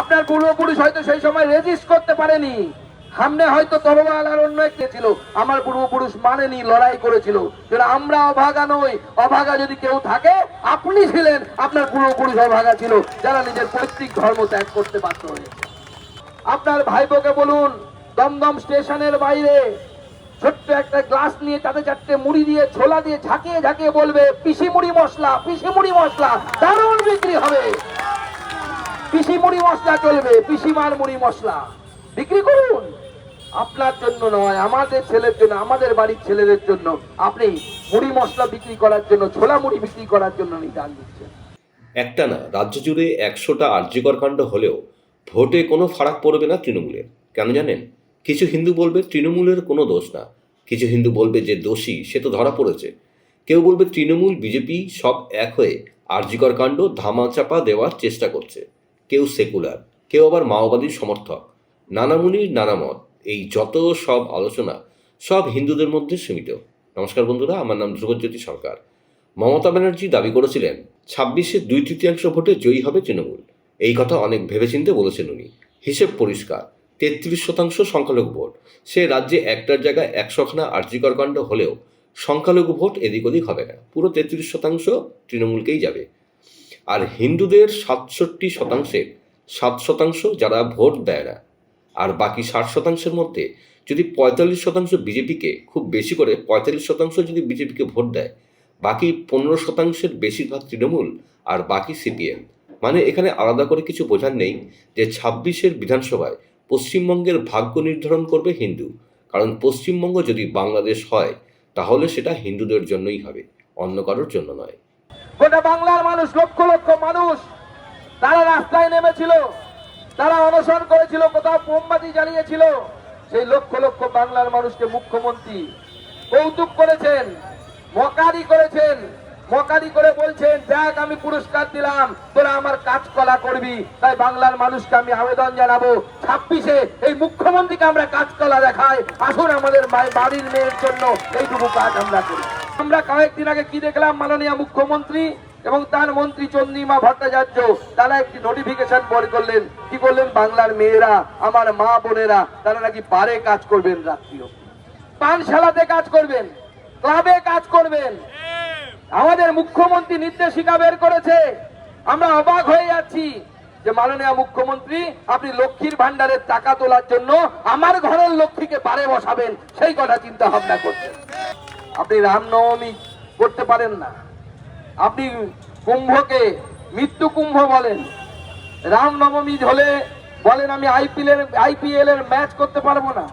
আপনার পূর্বপুরুষ হয়তো সেই সময় রেজিস্ট করতে পারেনি। সামনে হয়তো তরোয়াল আর অন্য একটা ছিল। আমার পূর্বপুরুষ মানেনি, লড়াই করেছিল। আমরা অভাগা নই। অভাগা যদি কেউ থাকে, আপনি ছিলেন আপনার পূর্বপুরুষ অভাগা ছিল, যারা নিজের পৈতৃক ধর্ম ত্যাগ করতে হয়েছে। আপনার ভাইপোকে বলুন, দমদম স্টেশনের বাইরে ছোট্ট একটা গ্লাস নিয়ে তাতে চারটে মুড়ি দিয়ে ছোলা দিয়ে ঝাঁকিয়ে ঝাঁকিয়ে বলবে পিসি মুড়ি মশলা পিসি মুড়ি মশলা, দারুণ বিক্রি হবে। পিসি মুড়ি মশলা চলবে, পিসিমার মুড়ি মশলা। বিক্রি করুন। আপনার জন্য নয়, আমাদের ছেলের জন্য, আমাদের বাড়ির ছেলেদের জন্য। আপনি মুড়ি মশলা বিক্রি করার জন্য, ছোলা মুড়ি বিক্রি করার জন্য নিদান দিচ্ছেন। একটা না, রাজ্য জুড়ে একশোটা আর্যিকর কাণ্ড হলেও ভোটে কোনো ফারাক পড়বে না তৃণমূলের। কেন জানেন? কিছু হিন্দু বলবে তৃণমূলের কোনো দোষ না। কিছু হিন্দু বলবে যে দোষী, সে তো ধরা পড়েছে। কেউ বলবে তৃণমূল, বিজেপি সব এক হয়ে আর্যিকর কাণ্ড ধামাচাপা দেওয়ার চেষ্টা করছে। কেউ সেকুলার, কেউ আবার মাওবাদীর সমর্থক। নানামুনির নানা মত এই যত সব আলোচনা সব হিন্দুদের মধ্যে সীমিত। নমস্কার বন্ধুরা, আমার নাম ধ্রুবজ্যোতি সরকার। মমতা ব্যানার্জি দাবি করেছিলেন, ছাব্বিশে দুই তৃতীয়াংশ ভোটে জয়ী হবে তৃণমূল। এই কথা অনেক ভেবেচিন্তে বলেছেন উনি। হিসেব পরিষ্কার, তেত্রিশ শতাংশ সংখ্যালঘু ভোট। সে রাজ্যে একটার জায়গায় একশোখানা আর্যিকর কাণ্ড হলেও সংখ্যালঘু ভোট এদিক ওদিক হবে না। পুরো তেত্রিশ শতাংশ তৃণমূলকেই যাবে। আর হিন্দুদের সাতষট্টি শতাংশের সাত শতাংশ যারা ভোট দেয় না। আর বাকি ষাট শতাংশের মধ্যে যদি পঁয়তাল্লিশ শতাংশ বিজেপিকে, খুব বেশি করে পঁয়তাল্লিশ শতাংশ যদি বিজেপিকে ভোট দেয়, বাকি পনেরো শতাংশের বেশিরভাগ তৃণমূল আর বাকি সিপিএম। মানে এখানে আলাদা করে কিছু বোঝার নেই যে ছাব্বিশের বিধানসভায় পশ্চিমবঙ্গের ভাগ্য নির্ধারণ করবে হিন্দু। কারণ পশ্চিমবঙ্গ যদি বাংলাদেশ হয়, তাহলে সেটা হিন্দুদের জন্যই হবে, অন্য কারোর জন্য নয়। গোটা বাংলার মানুষ, লক্ষ লক্ষ মানুষ তারা রাস্তায় নেমেছিল, তারা অনশন করেছিল, কোথাও মোমবাতি জ্বালিয়েছিল। সেই লক্ষ লক্ষ বাংলার মানুষকে মুখ্যমন্ত্রী কৌতুক করেছেন, মকারি করেছেন, মকারি করে বলছেন, দেখ, আমি পুরস্কার দিলাম, তোরা আমার কাজকলা করবি, তাই বাংলার মানুষকে আমি আবেদন জানাব। ছাব্বিশে এই মুখ্যমন্ত্রীকে আমরা কাজকলা দেখাই, আসুন আমাদের বাড়ির মেয়ের জন্য এইটুকু কাজ আমরা করি। আমরা কয়েকদিন আগে কি দেখলাম, মাননীয় মুখ্যমন্ত্রী এবং তার মন্ত্রী চন্দ্রিমা ভট্টাচার্য, তারা একটি নোটিফিকেশন বের করলেন। কি করলেন? বাংলার মেয়েরা, আমার মা বোনেরা, তারা নাকি বারে কাজ করবেন রাত্রিও। পানশালাতে কাজ করবেন, ক্লাবে কাজ করবেন। আমাদের মুখ্যমন্ত্রী নির্দেশিকা বের করেছে। আমরা অবাক হয়ে যাচ্ছি যে মাননীয় মুখ্যমন্ত্রী, আপনি লক্ষ্মীর ভান্ডারের টাকা তোলার জন্য আমার ঘরের লক্ষ্মীকে পারে বসাবেন, সেই কথা চিন্তা ভাবনা করছেন। আপনি রামনবমী করতে পারেন না। আপনি কুম্ভকে মৃত্যু কুম্ভ বলেন। রামনবমী হলে বলেন, আমি আইপিএল এর আইপিএল এর ম্যাচ করতে পারব না।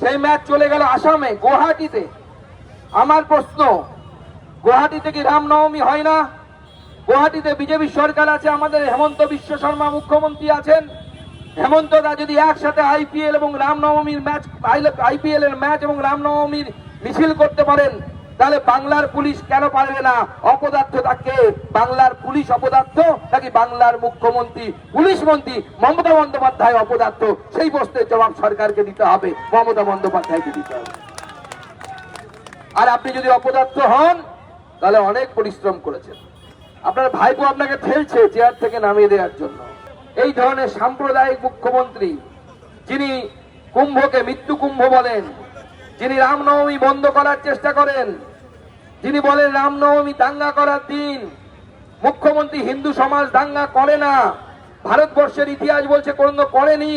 সেই ম্যাচ চলে গেল আসামে, গুয়াহাটিতে। আমার প্রশ্ন, গুয়াহাটিতে কি রামনবমী হয় না? গুয়াহাটিতে বিজেপি সরকার আছে, আমাদের হেমন্ত বিশ্ব শর্মা মুখ্যমন্ত্রী আছেন। হেমন্ত দা যদি একসাথে আইপিএল এবং রামনবমীর ম্যাচ আইপিএল এর ম্যাচ এবং রামনবমীর মিছিল করতে পারেন, তাহলে বাংলার পুলিশ কেন পারবে না? অপদার্থ তাকে। বাংলার পুলিশ অপদার্থ, নাকি বাংলার মুখ্যমন্ত্রী, পুলিশ মন্ত্রী? মমতা বন্দ্যোপাধ্যায় অপদার্থ। সেই প্রশ্নের জবাব সরকারকে দিতে হবে, মমতা বন্দ্যোপাধ্যায়কে দিতে হবে। আর আপনি যদি অপদার্থ হন, তাহলে অনেক পরিশ্রম করেছেন। আপনার ভাইপো আপনাকে ঠেলছে চেয়ার থেকে নামিয়ে দেওয়ার জন্য। এই ধরনের সাম্প্রদায়িক মুখ্যমন্ত্রী, যিনি কুম্ভকে মৃত্যু কুম্ভ বলেন যিনি রামনবমী বন্ধ করার চেষ্টা করেন, যিনি বলেন রামনবমী দাঙ্গা করার দিন, মুখ্যমন্ত্রী হিন্দু সমাজ দাঙ্গা করে না, ভারতবর্ষের ইতিহাস বলছে কোনো করেনি।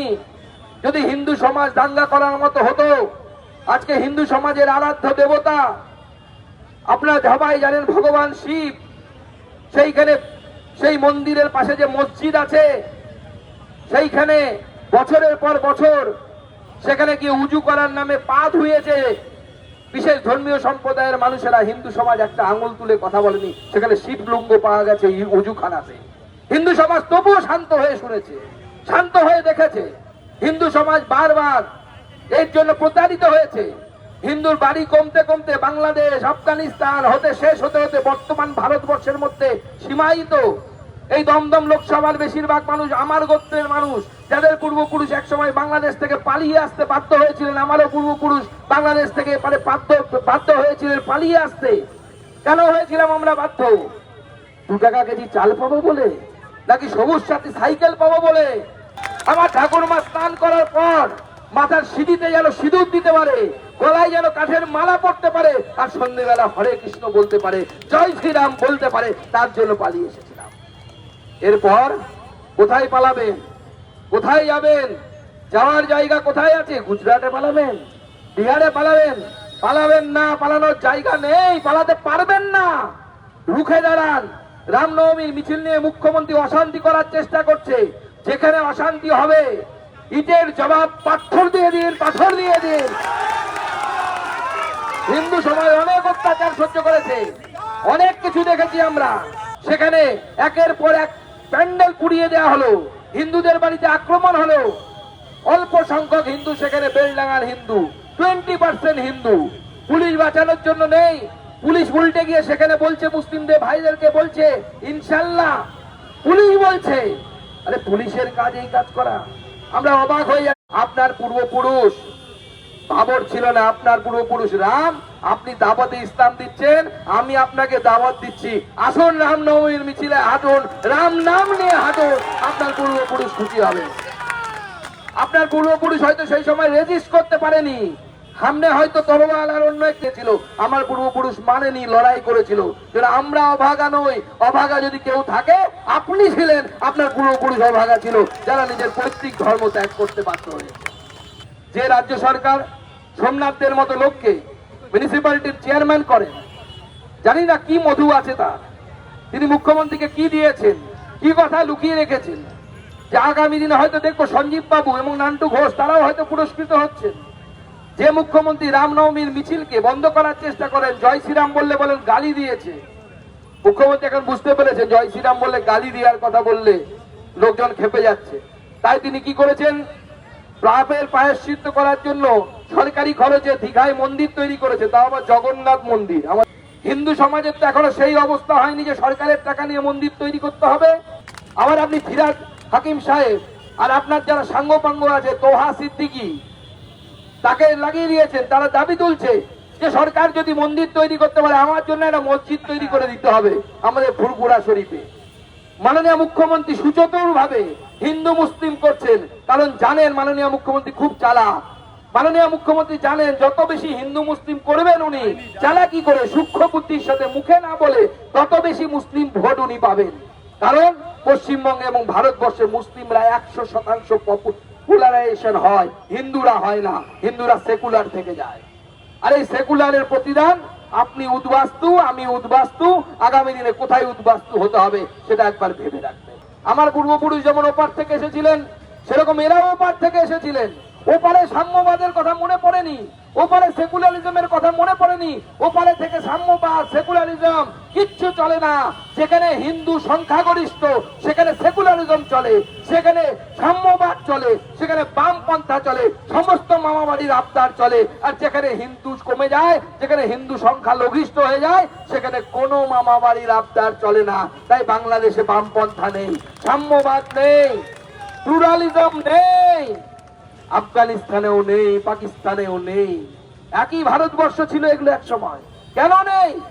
যদি হিন্দু সমাজ দাঙ্গা করার মতো হতো, আজকে হিন্দু সমাজের আরাধ্য দেবতা, আপনারা সবাই জানেন ভগবান শিব, সেইখানে, সেই মন্দিরের পাশে যে মসজিদ আছে, সেইখানে বছরের পর বছর সেখানে গিয়ে উজু করার নামে পা ধুয়েছে বিশেষ ধর্মীয় সম্প্রদায়ের মানুষেরা হিন্দু সমাজ একটা আঙুল তুলে কথা বলেনি। সেখানে শিবলুঙ্গ পাওয়া গেছে এই উজুখানাতে। হিন্দু সমাজ তবুও শান্ত হয়ে শুনেছে, শান্ত হয়ে দেখেছে। হিন্দু সমাজ বারবার এর জন্য প্রতারিত হয়েছে। হিন্দুর বাড়ি কমতে কমতে বাংলাদেশ, আফগানিস্তান হতে শেষ হতে হতে বর্তমান ভারতবর্ষের মধ্যে সীমায়িত এই দমদম লোকসভার বেশিরভাগ মানুষ আমার গোত্রের মানুষ। যাদের পূর্বপুরুষ একসময় বাংলাদেশ থেকে পালিয়ে আসতে বাধ্য হয়েছিলেন, আমারও পূর্বপুরুষ বাংলাদেশ থেকে মানে বাধ্য হয়েছিলেন পালিয়ে আসতে। কেন হয়েছিলাম আমরা বাধ্য? দু টাকা কেজি চাল পাবো বলে? নাকি সবুজ সাথী সাইকেল পাবো বলে? আমার ঠাকুরমা স্নান করার পর মাথার সিঁড়িতে যেন সিঁদুর দিতে পারে, গলায় যেন কাঠের মালা পড়তে পারে, আর সন্ধ্যেবেলা হরে কৃষ্ণ বলতে পারে, জয় শ্রীরাম বলতে পারে, তার জন্য পালিয়ে এসেছিলাম এরপর কোথায় পালাবেন? কোথায় যাবেন? যাওয়ার জায়গা কোথায় আছে? গুজরাটে পালাবেন? বিহারে পালাবেন? পালাবেন না, পালানোর জায়গা নেই, পালাতে পারবেন না। রুখে দাঁড়ান। রামনবমীর মিছিল নিয়ে মুখ্যমন্ত্রী অশান্তি করার চেষ্টা করছে। যেখানে অশান্তি হবে, ইটের জবাব পাথর দিয়ে দিন, পাথর দিয়ে দিন। হিন্দু সমাজ অনেক অত্যাচার সহ্য করেছে। অনেক কিছু দেখেছি আমরা। সেখানে একের পর এক প্যান্ডেল পুড়িয়ে দেওয়া হলো। হিন্দুদের বাড়িতে আক্রমণ হলো। অল্প সংখ্যক হিন্দু সেখানে বেলডাঙ্গার Hindu twenty percent Hindu. Police বাঁচানোর জন্য নেই। পুলিশ উল্টে গিয়ে সেখানে বলছে, মুসলিমদের ভাইদেরকে বলছে, ইনশাল্লাহ। পুলিশ বলছে, আরে পুলিশের কাজ এই কাজ করা। আমরা অবাক হয়ে আপনার পূর্বপুরুষ বাবর ছিল না আপনার পূর্বপুরুষ। রাম, আপনি দাওয়াতে ইসলাম দিচ্ছেন, আমি আপনাকে দাওয়াত দিচ্ছি। আসুন রাম নবমীর মিছিলে হাঁটুন। রাম নাম নিয়ে হাঁটুন। আপনার পূর্বপুরুষ খুশি হবে। আপনার পূর্বপুরুষ হয়তো সেই সময় রেজিস্ট করতে পারেনি। সামনে হয়তো তরোয়াল আর অন্য একটি ছিল। আমার পূর্বপুরুষ মানেনি, লড়াই করেছিল। আমরা অভাগা নই। অভাগা যদি কেউ থাকে, আপনি ছিলেন আপনার পূর্বপুরুষ অভাগা ছিল, যারা নিজের পৈতৃক ধর্ম ত্যাগ করতে বাধ্য হয়েছে। যে রাজ্য সরকার সোমনাথদের মতো লোককে মিউনিসিপ্যালিটির চেয়ারম্যান করেন, জানি না কি মধু আছে তার তিনি মুখ্যমন্ত্রীকে কি দিয়েছেন, কি কথা লুকিয়ে রেখেছেন, যে আগামী দিনে হয়তো দেখব সঞ্জীব বাবু এবং নান্টু ঘোষ, তারাও হয়তো পুরস্কৃত হচ্ছেন। যে মুখ্যমন্ত্রী রামনবমীর মিছিলকে বন্ধ করার চেষ্টা করেন, জয় শ্রীরাম বললে বলেন গালি দিয়েছে। মুখ্যমন্ত্রী এখন বুঝতে পেরেছে জয় শ্রীরাম বললে গালি দেওয়ার কথা বললে লোকজন খেপে যাচ্ছে। তাই তিনি কি করেছেন? পাপের পায়শ্চিত্ত করার জন্য সরকারি খরচে দীঘায় মন্দির তৈরি করেছে, তাও আবার জগন্নাথ মন্দির। আমার হিন্দু সমাজের তো এখনও সেই অবস্থা হয়নি যে সরকারের টাকা নিয়ে মন্দির তৈরি করতে হবে। আবার আপনি ফিরাজ হাকিম সাহেব আর আপনার যারা সাঙ্গপাঙ্গ আছে, তোহা সিদ্দিকী, তাকে লাগিয়ে দিয়েছেন, তারা দাবি তুলছে যে সরকার যদি মন্দির তৈরি করতে পারে, আমার জন্য একটা মসজিদ তৈরি করে দিতে হবে আমাদের ফুরপুরা শরীফে। মাননীয় মুখ্যমন্ত্রী সুচতুর ভাবে হিন্দু মুসলিম করছেন কারণ জানেন মাননীয় মুখ্যমন্ত্রী খুব চালাক মাননীয় মুখ্যমন্ত্রী জানেন যত বেশি হিন্দু মুসলিম করবেন উনি চালাকি করে? সূক্ষ্ম বুদ্ধির সাথে মুখে না বলে তত বেশি মুসলিম ভোট উনি পাবেন। কারণ পশ্চিমবঙ্গে এবং ভারতবর্ষে মুসলিমরা একশো শতাংশ পপুলারাইজেশন হয়, হিন্দুরা হয় না, হিন্দুরা সেকুলার থেকে যায়। আর এই সেকুলারের প্রতিদান আপনি উদ্বাস্তু, আমি উদ্বাস্তু, আগামী দিনে কোথায় উদ্বাস্তু হতে হবে সেটা একবার ভেবে রাখবেন। আমার পূর্বপুরুষ যেমন ওপার থেকে এসেছিলেন সেরকম এরাও ওপার থেকে এসেছিলেন। ওপারে সাম্যবাদের কথা মনে পড়েনি। ওপারে সেকুলারিজমের কথা মনে পড়েনি। ওপারে থেকে সাম্যবাদ, সেকুলারিজম কিচ্ছু চলে না। যেখানে হিন্দু সংখ্যাগরিষ্ঠ, সেখানে সেকুলারিজম চলে, সেখানে সাম্যবাদ চলে, সেখানে বামপন্থা চলে, সমস্ত মামাবাড়ির আবদার চলে। আর যেখানে হিন্দু কমে যায়, যেখানে হিন্দু সংখ্যা লঘিষ্ঠ হয়ে যায়, সেখানে কোনো মামাবাড়ির আবদার চলে না। তাই বাংলাদেশে বামপন্থা নেই, সাম্যবাদ নেই। প্লুরালিজম নেই। আফগানিস্তানেও নেই, পাকিস্তানেও নেই। একই ভারতবর্ষ ছিল এগুলো এক সময়। কেন নেই?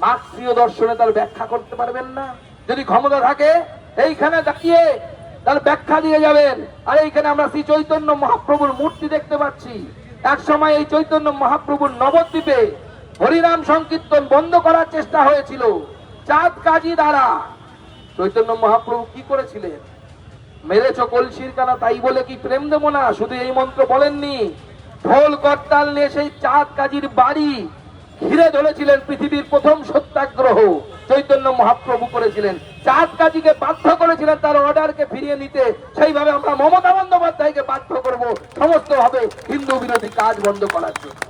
মার্ক্সীয় দর্শনে তার ব্যাখ্যা করতে পারবেন না। যদি ক্ষমতা থাকে, এইখানে দাঁড়িয়ে তার ব্যাখ্যা দিয়ে যাবেন। আর এইখানে আমরা শ্রী চৈতন্য মহাপ্রভুর মূর্তি দেখতে পাচ্ছি। এক সময় এই চৈতন্য মহাপ্রভুর নবদ্বীপে হরিনাম সংকীর্তন বন্ধ করার চেষ্টা হয়েছিল। চাঁদ কাজী দ্বারা। চৈতন্য মহাপ্রভু কি করেছিলেন? মেরেছ কলসির কানা, তাই বলে কি প্রেম দেবো না? শুধু এই মন্ত্র বলেননি। ঢোল করতাল নিয়ে সেই চাঁদ কাজীর বাড়ি। ঘিরে ধরেছিলেন পৃথিবীর প্রথম সত্যাগ্রহ। চৈতন্য মহাপ্রভু করেছিলেন। চাঁদ কাজীকে বাধ্য করেছিলেন তার অর্ডারকে ফিরিয়ে নিতে। সেইভাবে আমরা মমতা বন্দ্যোপাধ্যায়কে বাধ্য করব। সমস্ত ভাবে হিন্দু বিরোধী কাজ বন্ধ করার জন্য।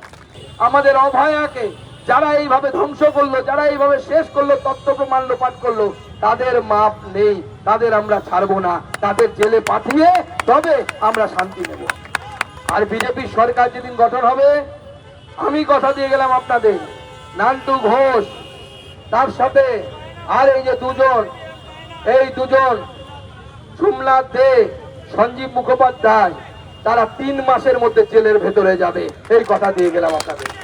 আমাদের অভয়াকে যারা এইভাবে ধ্বংস করল, যারা এইভাবে শেষ করল তত্ত্ব প্রমাণ লোপাট করল, তাদের মাপ নেই, তাদের আমরা ছাড়বো না, তাদের জেলে পাঠিয়ে তবে আমরা শান্তি নেব। আর বিজেপির সরকার যেদিন গঠন হবে, আমি কথা দিয়ে গেলাম আপনাদের, নান্টু ঘোষ, তার সাথে আর এই যে দুজন, এই দুজন, সোমনাথ দে, সঞ্জীব মুখোপাধ্যায়, তারা তিন মাসের মধ্যে জেলের ভেতরে যাবে, এই কথা দিয়ে গেলাম আপনাদের।